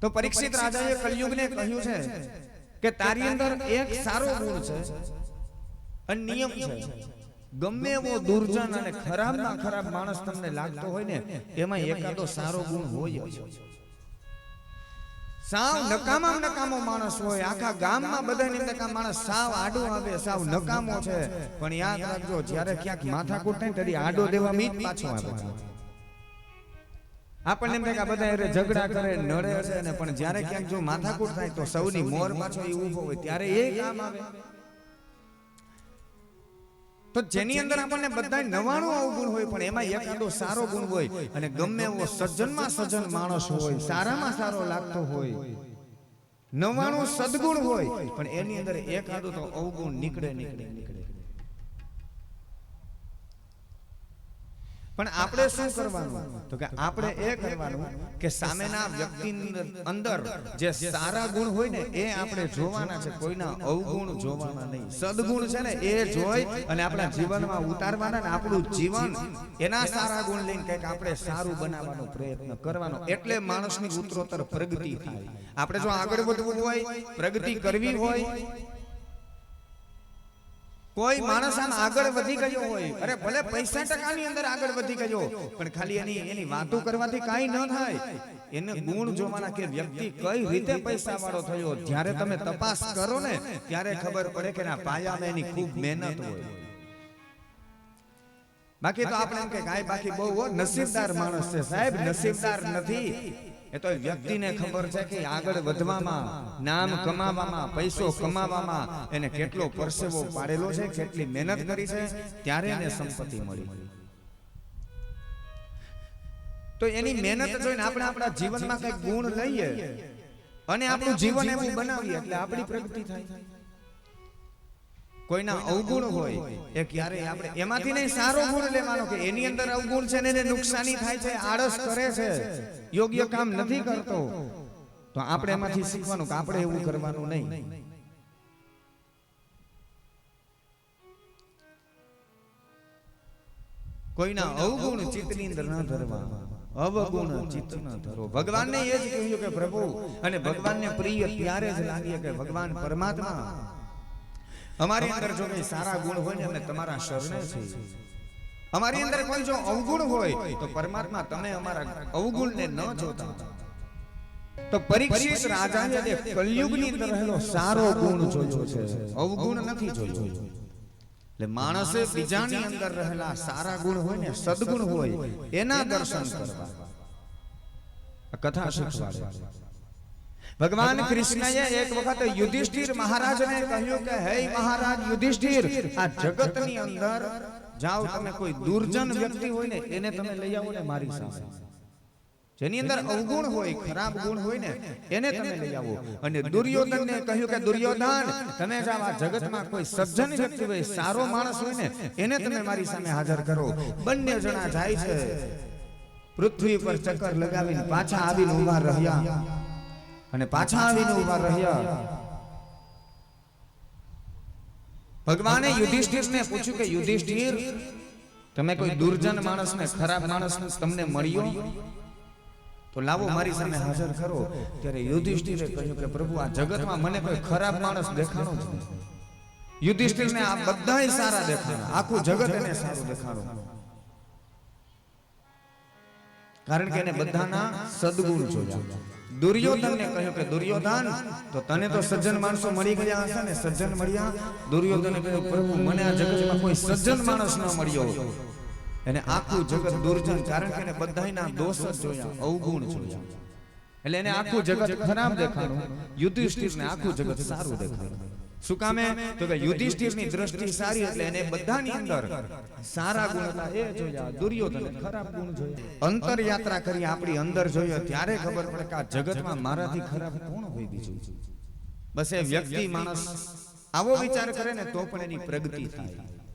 તો પરીક્ષિત રાજાએ કલયુગને કહ્યું છે કે તારી અંદર એક સારો ગુણ છે, અને નિયમ છે. ગમે એવો દુર્જન અને ખરાબમાં ખરાબ માણસ તમને લાગતો હોય ને, એમાં એકાદો સારો ગુણ હોય છે સાવ નકામા નકામો માણસ હોય, આખા ગામમાં બધાની અંદર કામ માણસ સાવ આડો આવે, સાવ નકામો છે. પણ યાદ રાખજો, જ્યારે ક્યાંક માથાકૂટ થાય ત્યારે આડો દેવા મીત પાછો આવે. આપણને એમ કે બધા ઝઘડા કરે, નડે છે ને, પણ જ્યારે ક્યાંક જો માથાકૂટ થાય તો સૌની મોર પાછો એ ઊભો હોય, ત્યારે એ કામ આવે. તો જેની અંદર આપણને બધા નવાણું અવગુણ હોય, પણ એમાં એકાદો સારો ગુણ હોય અને ગમે એવો સજ્જનમાં સજ્જન માણસ હોય, સારામાં સારો લાગતો હોય, નવાણું સદગુણ હોય, પણ એની અંદર એકાદો તો અવગુણ નીકળે નીકળે નીકળે પણ આપણે શું કરવાનું? તો કે આપણે એ કરવાનું કે સામેના વ્યક્તિની અંદર જે સારા ગુણ હોય ને એ આપણે જોવાના છે. કોઈના અવગુણ જોવાના નહીં. સદગુણ છે ને એ જોઈ અને આપણા જીવનમાં ઉતારવાના ને આપણું જીવન એના સારા ગુણ લઈને કંઈક આપણે સારું બનાવવાનો પ્રયત્ન કરવાનો. એટલે માણસની ઉત્તરોત્તર પ્રગતિ થાય. આપણે જો આગળ વધવું હોય પ્રગતિ કરવી હોય કોઈ માણસ આમ આગળ વધી ગયો હોય. અરે ભલે પૈસા ટકાની અંદર આગળ વધી ગયો પણ ખાલી એની એની વાતો કરવાથી કાંઈ ન થાય. એને ગુણ જોવાના કે વ્યક્તિ કઈ રીતે પૈસા વાળો થયો? જ્યારે તમે તપાસ કરો ને ત્યારે ખબર પડે કે ના પાયામાં એની ખૂબ મહેનત હોય. બાકી તો આપણે એમ કે ગાય બાકી બહુ નસીબદાર માણસ છે સાહેબ નસીબદાર નથી. એ તો વ્યક્તિને ખબર છે કે આગળ વધવામાં નામ કમાવામાં પૈસો કમાવામાં એને કેટલો પરસેવો પાડેલો છે કેટલી મહેનત કરી છે ત્યારે એને સંપત્તિ મળી. તો એની મહેનત જોઈને આપણે આપણા જીવનમાં કઈ ગુણ લઈએ અને આપણું જીવન એવું બનાવીએ એટલે આપણી પ્રગતિ થાય. કોઈના અવગુણ હોય એ ક્યારેય આપણે એમાંથી નહીં સારો ગુણ લેવાનો કે એની અંદર અવગુણ છે ને એને નુકસાની થાય છે આળસ કરે છે યોગ્ય કામ નથી કરતો તો આપણે એમાંથી શીખવાનું કે આપણે એવું કરવાનું નહીં. કોઈના અવગુણ ચિત્તની અંદર ન ધરવા. અવગુણ ચિત્ત ન ધરો ભગવાનને એ જ કહ્યું કે પ્રભુ અને ભગવાનને પ્રિય ત્યારે જ લાગીએ કે ભગવાન પરમાત્મા અમારી અંદર જો કઈ સારા ગુણ હોય ને અમે તમારા શરણે છીએ અમારી અંદર કોઈ જો અવગુણ હોય તો પરમાત્મા તમે અમારા અવગુણને ન જોતા. તો પરીક્ષિત રાજાએ જે કલયુગની અંદર રહેલો સારો ગુણ જોયો છે. અવગુણ નથી જોયો. એટલે માણસે બીજાની અંદર રહેલા સારા ગુણ હોય ને સદગુણ હોય એના દર્શન કરવા. કથા શીખવાડે. ભગવાન કૃષ્ણએ એક વખત યુધિષ્ઠિર મહારાજને કહ્યું કે હે મહારાજ યુધિષ્ઠિર આ જગતની અંદર જાઓ તમે કોઈ દુર્જન વ્યક્તિ હોય ને એને તમે લઈ આવો ને મારી સામે. જેની અંદર અવગુણ હોય ખરાબ ગુણ હોય ને એને તમે લઈ આવો. અને દુર્યોધનને કહ્યું કે દુર્યોધન તમે જાઓ આ જગતમાં કોઈ સજ્જન વ્યક્તિ હોય સારો માણસ હોય ને એને તમે મારી સામે હાજર કરો. બંને જણા જાય છે. પૃથ્વી પર ચક્કર લગાવીને પાછા આવીને ઊભા રહ્યા અને પાછા આવીને ઊભા રહ્યા. ભગવાને યુધિષ્ઠિરને પૂછ્યું કે યુધિષ્ઠિર તમે કોઈ દુર્જન માણસને ખરાબ માણસને તમને મળ્યો? તો લાવો મારી સામે હાજર કરો. ત્યારે યુધિષ્ઠિરે કહ્યું કે પ્રભુ આ જગતમાં મને કોઈ ખરાબ માણસ દેખાણો જ નથી. યુધિષ્ઠિરને આ બધાય સારા દેખાણા. આખું જગત એને સારું દેખાણું. કારણ કે એને બધાના સદગુણ જોયા. દુર્યોધનને કહ્યું કે દુર્યોધન તો તને તો સજ્જન માણસો મળી ગયા હશે ને? સજ્જન મળ્યા? દુર્યોધને કહ્યું પ્રભુ મને આ જગતમાં કોઈ સજ્જન માણસ ન મળ્યો એને આખું જગત દુર્જન કારણ કે એને બધાયના દોષ જ જોયા અવગુણ જોયા. એટલે એને આખું જગત ખરાબ દેખાણું યુધિષ્ઠિરને આખું જગત સારું દેખાણું. શું કામે તો કે યુધિષ્ઠિરની દ્રષ્ટિ સારી એટલે એને બધાની અંદર સારા ગુણ હતા, એ જોયા, દુર્યોધન ખરાબ ગુણ જોયા. અંતર યાત્રા કરી આપણી અંદર જોઈએ ત્યારે ખબર પડે કે આ જગતમાં મારાથી ખરાબ કોણ હોય બીજું? બસ એ વ્યક્તિ, માણસ આવો વિચાર કરે ને તો પણ એની પ્રગતિ થાય.